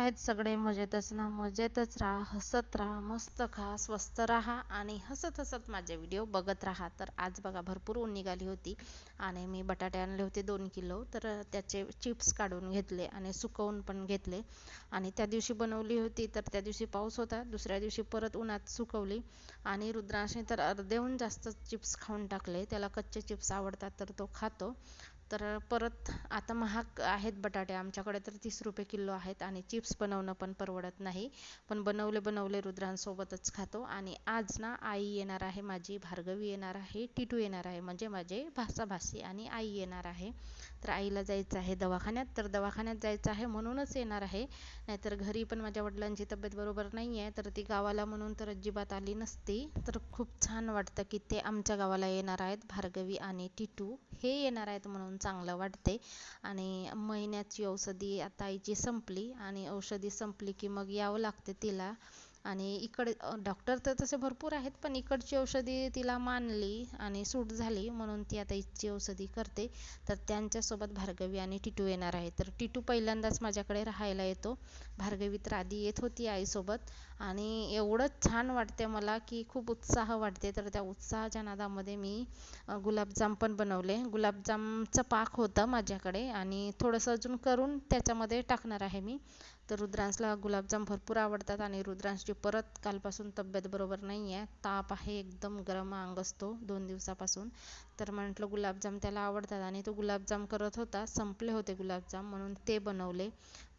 आहेत सगळे. मजेतच ना? मजेतच राहा. हसत राहा. मस्त खा. स्वस्त राहा आणि हसत हसत माझे व्हिडिओ बघत राहा. तर आज बघा भरपूर ऊन निघाली होती आणि मी बटाटे आणले होते दोन किलो. तर त्याचे चिप्स काढून घेतले आणि सुकवून पण घेतले. आणि त्या दिवशी बनवली होती तर त्या दिवशी पाऊस होता. दुसऱ्या दिवशी परत उन्हात सुकवली. आणि रुद्राशने तर अर्धेहून जास्त चिप्स खाऊन टाकले. त्याला कच्चे चिप्स आवडतात तर तो खातो. तर परत आता महाग आहेत बटाटे आमच्याकडे तर तीस रुपये किलो आहेत आणि चिप्स बनवणं पण परवडत नाही. पण बनवले बनवले रुद्रांसोबतच खातो आणि आज ना आई येणार आहे माझी भार्गवी येणार आहे टिटू येणार आहे म्हणजे माझे भासाभासी आणि आई येणार आहे. तर आईला जायचं आहे दवाखान्यात तर दवाखान्यात जायचं आहे म्हणूनच येणार आहे. नाहीतर घरी पण माझ्या वडिलांची तब्येत बरोबर नाही आहे तर ती गावाला म्हणून तर अजिबात आली नसती. तर खूप छान वाटतं की ते आमच्या गावाला येणार आहेत भार्गवी आणि टिटू. हे येणार आहेत म्हणून चांगलं वाटते आणि महिन्याची औषधी आता आईची संपली आणि औषधी संपली की मग यावं लागते तिला. आणि इकडे डॉक्टर तर तसे भरपूर आहेत पण इकडची औषधी तिला मानली आणि सूट झाली म्हणून ती आता इथची औषधी करते. तर त्यांच्यासोबत भार्गवी आणि टिटू येणार आहे तर टिटू पहिल्यांदाच माझ्याकडे राहायला येतो. भार्गवी तर आधी येत होती आईसोबत आणि एवढं छान वाटते मला की खूप उत्साह वाटते तर त्या उत्साहाच्या नादामध्ये मी गुलाबजाम पण बनवले. गुलाबजामचं पाक होतं माझ्याकडे आणि थोडंसं अजून करून त्याच्यामध्ये टाकणार आहे मी. तर रुद्रांशला गुलाबजाम भरपूर आवडतात आणि रुद्रांशची परत कालपासून तब्येत बरोबर नाही आहे ताप आहे एकदम गरम अंग असतो दोन दिवसापासून. तर म्हटलं गुलाबजाम त्याला आवडतात आणि तो गुलाबजाम करत होता संपले होते गुलाबजाम म्हणून ते बनवले.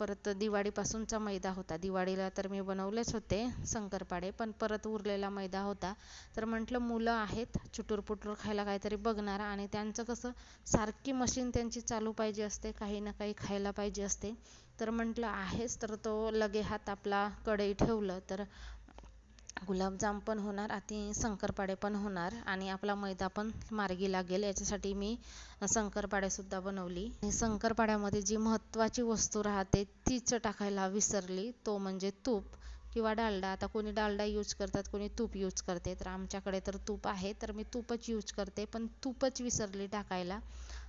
परत दिवाळीपासूनचा मैदा होता. दिवाळीला तर मी बनवलेच होते शंकरपाळे पण परत उरलेला मैदा होता. तर म्हटलं मुलं आहेत चुटूर पुटूर खायला काहीतरी बघणार आणि त्यांचं कसं सारखी मशीन त्यांची चालू पाहिजे असते काही ना काही खायला पाहिजे असते. तर म्हटलं आहेच तर तो लगे हात आपला कढई ठेवलं तर गुलाबजाम पण होणार आणि शंकरपाळे पण होणार आणि आपला मैदा पण मार्गी लागेल. याच्यासाठी मी शंकरपाळेसुद्धा बनवली. शंकरपाळ्यामध्ये जी महत्त्वाची वस्तू राहते तीच टाकायला विसरली. तो म्हणजे तूप किंवा डालडा. आता कोणी डालडा यूज करतात कोणी तूप यूज करते. तर आमच्याकडे तर तूप आहे. तर मी तूपच यूज करते पण तूपच विसरली टाकायला.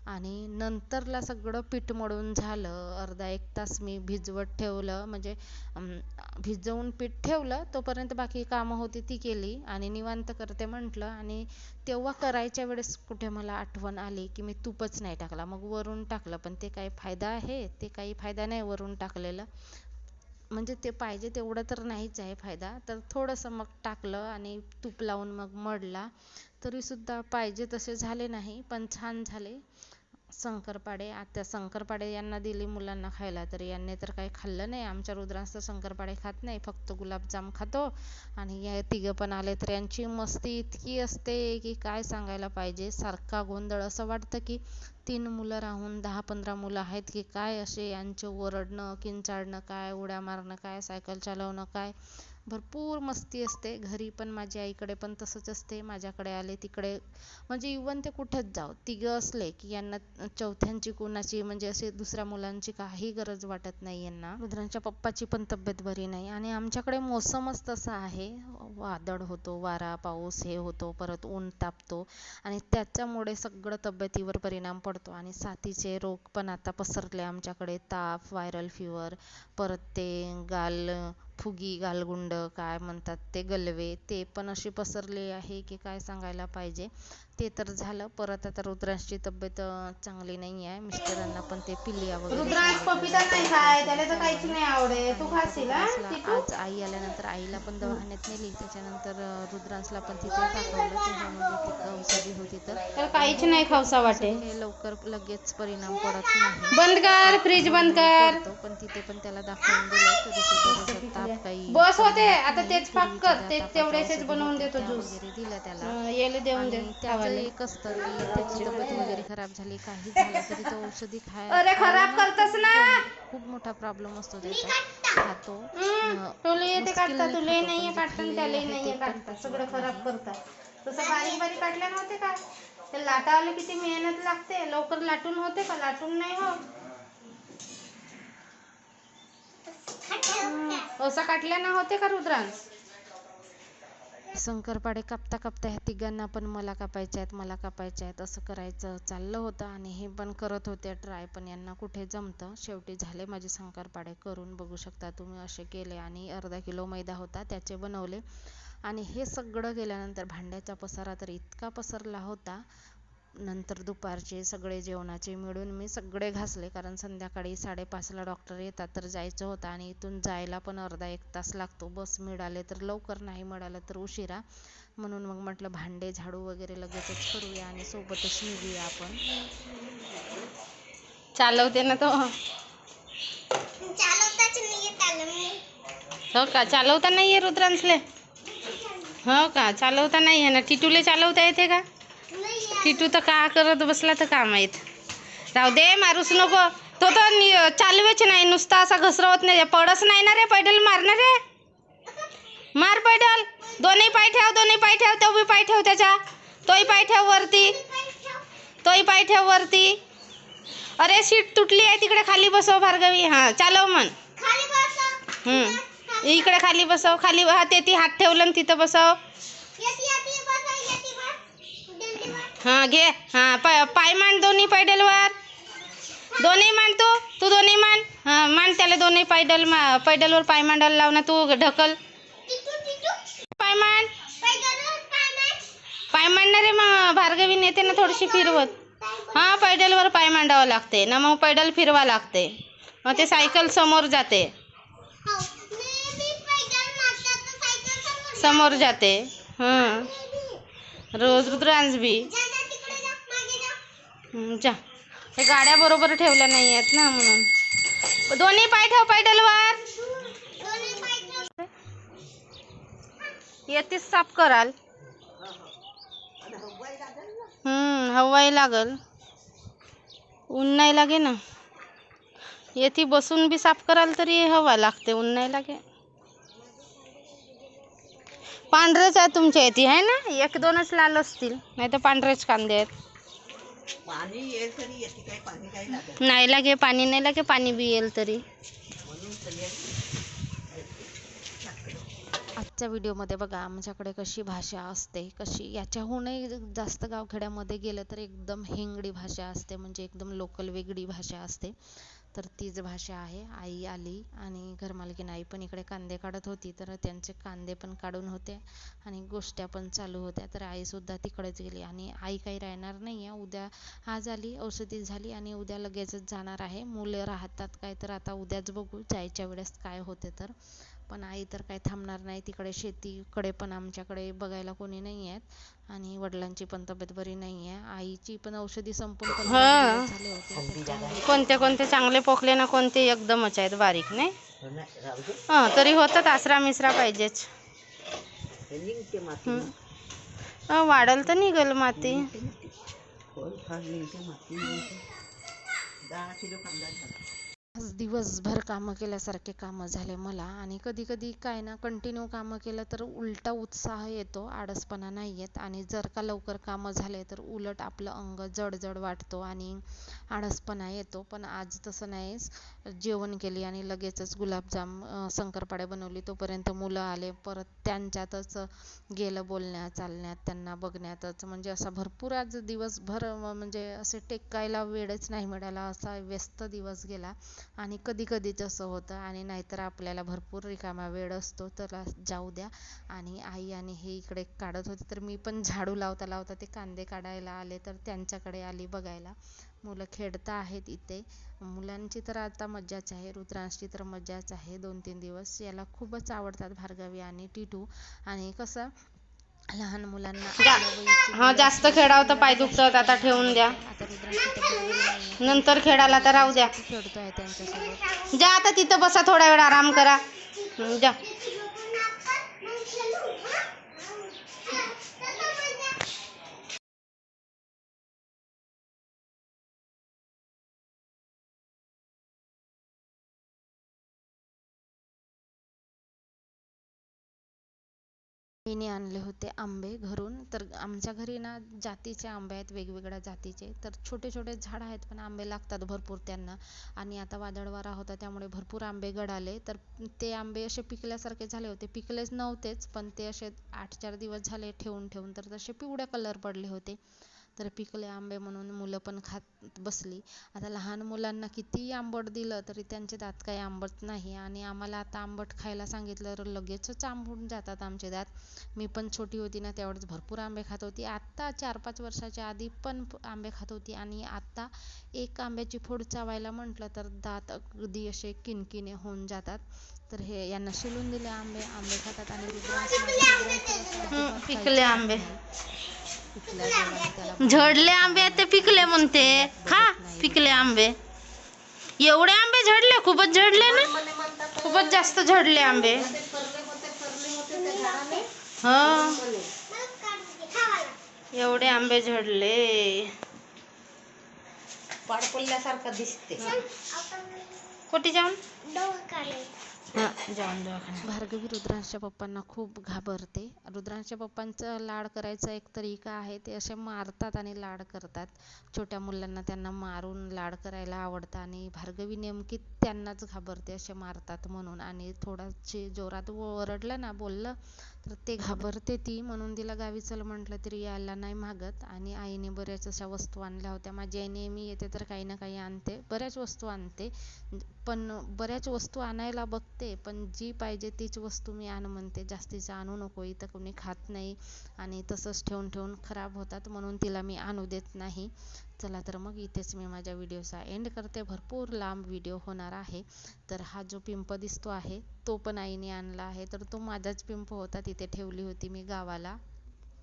आणि नंतरला सगळं पीठ मळून झालं अर्धा एक तास मी भिजवत ठेवलं म्हणजे भिजवून पीठ ठेवलं तोपर्यंत बाकी कामं होती ती केली आणि निवांत करते म्हटलं आणि तेव्हा करायच्या वेळेस कुठे मला आठवण आली की मी तूपच नाही टाकला. मग वरून टाकलं पण ते काही फायदा आहे? ते काही फायदा नाही वरून टाकलेलं. म्हणजे ते पाहिजे तेवढं तर नाहीच आहे फायदा. तर थोडंसं मग टाकलं आणि तूप लावून मग मळला. तरीसुद्धा पाहिजे तसे झाले नाही पण छान झाले. शंकरपाळे आता शंकरपाळे यांना दिली मुलांना खायला. तर यांनी तर काही खाल्लं नाही. आमच्या रुद्रांस तर शंकरपाळे खात नाही. फक्त गुलाबजाम खातो. आणि या तिघं पण आले तर यांची मस्ती इतकी असते की काय सांगायला पाहिजे? सारखा गोंधळ. असं वाटतं की तीन मुलं राहून दहा पंधरा मुलं आहेत की काय असे? यांचे ओरडणं किंचाळणं काय उड्या मारणं काय सायकल चालवणं काय भरपूर मस्ती असते. घरी पण माझ्या आईकडे पण तसंच असते. माझ्याकडे आले तिकडे. म्हणजे इवन ते कुठेच जाओ तिघं असले की यांना चौथ्यांची कोणाची म्हणजे असे दुसऱ्या मुलांची काही गरज वाटत नाही यांना. रुद्रांच्या पप्पाची पण तब्येत बरी नाही. आणि आमच्याकडे मोसमच तसा आहे. वादळ होतो वारा पाऊस हे होतो परत ऊन तापतो. आणि त्याच्यामुळे सगळं तब्येतीवर परिणाम पडतो. आणि साथीचे रोग पण आता पसरले आमच्याकडे. ताप व्हायरल फीवर परत ते गाल फुगी गालगुंड काय म्हणतात ते गलवे ते पण असे पसरले आहे की काय सांगायला पाहिजे? ते तर झालं. परत आता रुद्रांशची तब्येत चांगली नाही आहे मिस्टरांना पण ते पिलिया वगैरे रुद्रांश पपिता नाही खाय. त्याला तर काहीच नाही आवडे. तू खाशील आज आई आल्यानंतर आईला पण दवाखान्यात नेली. त्याच्यानंतर रुद्रांशला पण तिथे दाखवलं त्याच्यामध्ये औषधी होती तर. काहीच नाही खावसा वाटे. हे लवकर लगेच परिणाम पडत नाही. बंद कर फ्रीज बंद कर. पण तिथे पण त्याला दाखवून दिलं. तरी सुद्धा ताप बस होते. आता तेच पाक कर. ते तेवढेच बनवून देतो ज्यूस त्याला. येले देऊन दे त्याचं एक असतं की त्याची तब्येत वगैरे खराब झाली काही झालं तरी तो औषधी खायला अरे खराब करतस ना. खूप मोठा प्रॉब्लेम असतो त्याचा. खातो. तुला येते काढता तुला नाहीये काढता त्याला नाहीये काढता. सगळं खराब करतात. तसं बारीक बारीक काढल्या नव्हते का? ते लाटायला किती मेहनत लागते. लवकर लाटून होते का? लाटून नाही हो असं काटल्या ना होते का रुद्रांश? शंकरपाडे कापता कापता ह्या तिघांना पण मला कापायचे आहेत मला कापायचे आहेत. असं करायचं चाललं होतं आणि हे पण करत होते ट्राय पण यांना कुठे जमतं? शेवटी झाले माझे शंकरपाडे करून बघू शकता तुम्ही असे केले आणि अर्धा किलो मैदा होता त्याचे बनवले. आणि हे सगळं केल्यानंतर भांड्याचा पसारा तर इतका पसरला होता नंतर दुपारचे सगळे जेवणाचे मिळून मी सगळे घासले कारण संध्याकाळी साडेपाचला डॉक्टर येतात तर जायचं होतं आणि इथून जायला पण अर्धा एक तास लागतो. बस मिळाले तर लवकर नाही मिळालं तर उशिरा. म्हणून मग म्हटलं भांडे झाडू वगैरे लगेचच करूया आणि सोबतच निघूया आपण. चालवते ना तो? हो का? चालवता नाही आहे रुद्रांसले हो का? चालवता नाही आहे ना? टिटूले चालवता येते का? टिटू तर का करत बसला तर का माहीत? राहू दे मारूच नको. तो तर चालवेच नाही. नुसता असा घसरवत नाही. पडस नाही ना रे पैडल मारणार रे? मार पैडल. दोन्ही पाय ठेव दोन्ही पाय ठेव. तो बी पाय ठेव त्याच्या. तोही पाय ठेव वरती. तोही पाय ठेव वरती. अरे सीट तुटली आहे. तिकडे खाली बसव भार्गवी. हां चालव हम्म. इकडे खाली बसव. खाली हा ते ती हात ठेवलं तिथं बसव येती येती बसा येती बस उद्या बस हा घे. हा पाय पाय मांड दोन्ही पैडलवर. दोन्ही मांड तू. तू दोन्ही मांड हा मांड त्याला दोन्ही पैडल मा पैडलवर पाय मांडायला लाव ना तू ढकल. पाय मांड पाय मांडणार मग भार्गवी नेते ना थोडीशी फिरवत. हा पैडलवर पाय मांडावं लागते. ना मग पैडल फिरवा लागते. मग ते सायकल समोर जाते. हो समोर जाते. हां. रोज रुद्रांश बी. जा. हे गाड्या बरोबर ठेवल्या नाही आहेत ना म्हणून. दोन्ही पाय ठेव पायडलवर दोन्ही येतीच साफ कराल. हम्म हवाई लागल. ऊन नाही लागे ना. येती बसून बी साफ कराल तरी हवा लागते ऊन नाही लागे पांढरेच आहे तुमच्या येते आहे ना? एक दोनच लाल असतील. नाही तर पांढरेच कांदे आहेत. पाणी येईल तरी येते काही पाणी काही लागत नाही. लागे पाणी नाही लागे पाणी बी येईल तरी. आजच्या व्हिडिओमध्ये बघा आमच्याकडे कशी भाषा असते कशी याच्याहूनही जास्त गावखेड्यामध्ये गेलं तर एकदम हिंगडी भाषा असते म्हणजे एकदम लोकल वेगळी भाषा असते. तर तीच भाषा आहे आई आली आणि घरमालकीन आई पण इकडे कांदे काढत होती तर त्यांचे कांदे पण काढून होते आणि गोष्ट्या पण चालू होत्या. तर आईसुद्धा तिकडेच गेली आणि आई काही राहणार नाही आहे उद्या आज आली औषधी झाली आणि उद्या लगेचच जाणार आहे. मुलं राहतात काय तर आता उद्याच बघू जायच्या वेळेस काय होते तर. पण आई तर काही थांबणार नाही. तिकडे शेतीकडे पण आमच्याकडे बघायला कोणी नाही आहेत. आणि वडिलांची पण तब्येत बरी नाही आहे. आईची पण औषधी संपून हा. दिवस झाले होते. त्याच्यामुळे कोणते कोणते? चांगले पोकले ना कोणते? एकदमच आहेत बारीक नाही? हां तरी होतात आसरा मिसरा पाहिजेच. हे हं. वाढल तर निघल माती. दहा किलो कांदा झाला. आज दिवसभर कामं केल्यासारखे कामं झाले मला. आणि कधी कधी काय ना कंटिन्यू कामं केलं तर उलटा उत्साह येतो आळसपणा नाही येत. आणि जर का लवकर कामं झाले तर उलट आपलं अंग जड जड वाटतो आणि आळसपणा येतो. पण आज तसं नाही. जेवण केली आणि लगेचच गुलाबजाम शंकरपाळे बनवली. तोपर्यंत मुलं आले. परत त्यांच्यातच गेलं बोलण्यात चालण्यात त्यांना बघण्यातच. म्हणजे असा भरपूर आज दिवसभर म्हणजे असे टेकायला वेळच नाही मिळाला. असा व्यस्त दिवस गेला. आणि कधी कधी तसं होतं आणि नाहीतर आपल्याला भरपूर रिकामा वेळ असतो तर जाऊ द्या. आणि आई आणि हे इकडे काढत होते तर मी पण झाडू लावता लावता ते कांदे काढायला आले तर त्यांच्याकडे आली बघायला. मुलं खेळता आहेत इथे. मुलांची तर आता मज्जाच आहे रुद्रांशची तर मज्जाच आहे दोन तीन दिवस. याला खूपच आवडतात भार्गवी आणि टिटू. आणि कसं लहान मुलांना हा जास्त खेळावं तर पाय दुखतात आता ठेवून द्या. नंतर खेळायला तर राहू द्या. खेळतोय त्यांच्यासोबत. जा आता तिथं बसा थोडा वेळ आराम करा. जा. तिने आणले होते आंबे घरून. तर आमच्या घरी ना जातीचे आंबे आहेत वेगवेगळ्या जातीचे. तर छोटे छोटे झाड आहेत पण आंबे लागतात भरपूर त्यांना. आणि आता वादळ वारा होता त्यामुळे भरपूर आंबे गळाले तर ते आंबे असे पिकल्यासारखे झाले होते. पिकलेच नव्हतेच पण ते असे आठ चार दिवस झाले ठेवून ठेवून तर तसे पिवळ्या कलर पडले होते. तर पिकले आंबे म्हणून मुलं पण खात बसली. आता लहान मुलांना कितीही आंबट दिलं तरी त्यांचे दात काही आंबट नाही. आणि आम्हाला आता आंबट खायला सांगितलं तर लगेचच आंबून जातात आमचे दात. मी पण छोटी होती ना त्यावेळेस भरपूर आंबे खात होती. आत्ता चार पाच वर्षाच्या आधी पण आंबे खात होती. आणि आता एक आंब्याची फोड चावायला म्हटलं तर दात अगदी असे किणकिणे होऊन जातात. तर हे यांना शिलून दिले आंबे. आंबे खातात आणि पिकले आंबे. झडले आंबे ते पिकले म्हणते. खा पिकले आंबे. एवढे आंबे झडले खूपच झडले ना? खूपच जास्त झडले आंबे. हो. खावाला एवढे आंबे झडले. पाड पडल्यासारखं दिसते आपण कुठे जाऊन भार्गवी रुद्रांशच्या पप्पांना खूप घाबरते. रुद्रांशच्या पप्पांचं लाड करायचा एक तरीका आहे ते असे मारतात आणि लाड करतात. छोट्या मुलांना त्यांना मारून लाड करायला आवडतं आणि भार्गवी नेमकी त्यांनाच घाबरते असे मारतात म्हणून. आणि थोडाशी जोरात ओरडलं ना बोललं तर ते घाबरते ती. म्हणून तिला गावी चल म्हटलं तरी यायला नाही मागत. आणि आईने बऱ्याच अशा वस्तू आणल्या होत्या. माझी आई नेहमी येते तर काही ना काही आणते. बऱ्याच वस्तू आणते. पण बऱ्याच वस्तू आणायला बघते. पण जी पाहिजे तीच वस्तू मी आण म्हणते. जास्तीचं आणू नको. इथं कोणी खात नाही. आणि तसंच ठेवून ठेवून खराब होतात. म्हणून तिला मी आणू देत नाही. चला तर मग इथेच मी माझ्या व्हिडिओचा एंड करते. भरपूर लांब व्हिडिओ होणार आहे. तर हा जो पिंप दिसतो आहे तो पण आईने आणला आहे. तर तो माझाच पिंप होता तिथे ठेवली होती मी गावाला.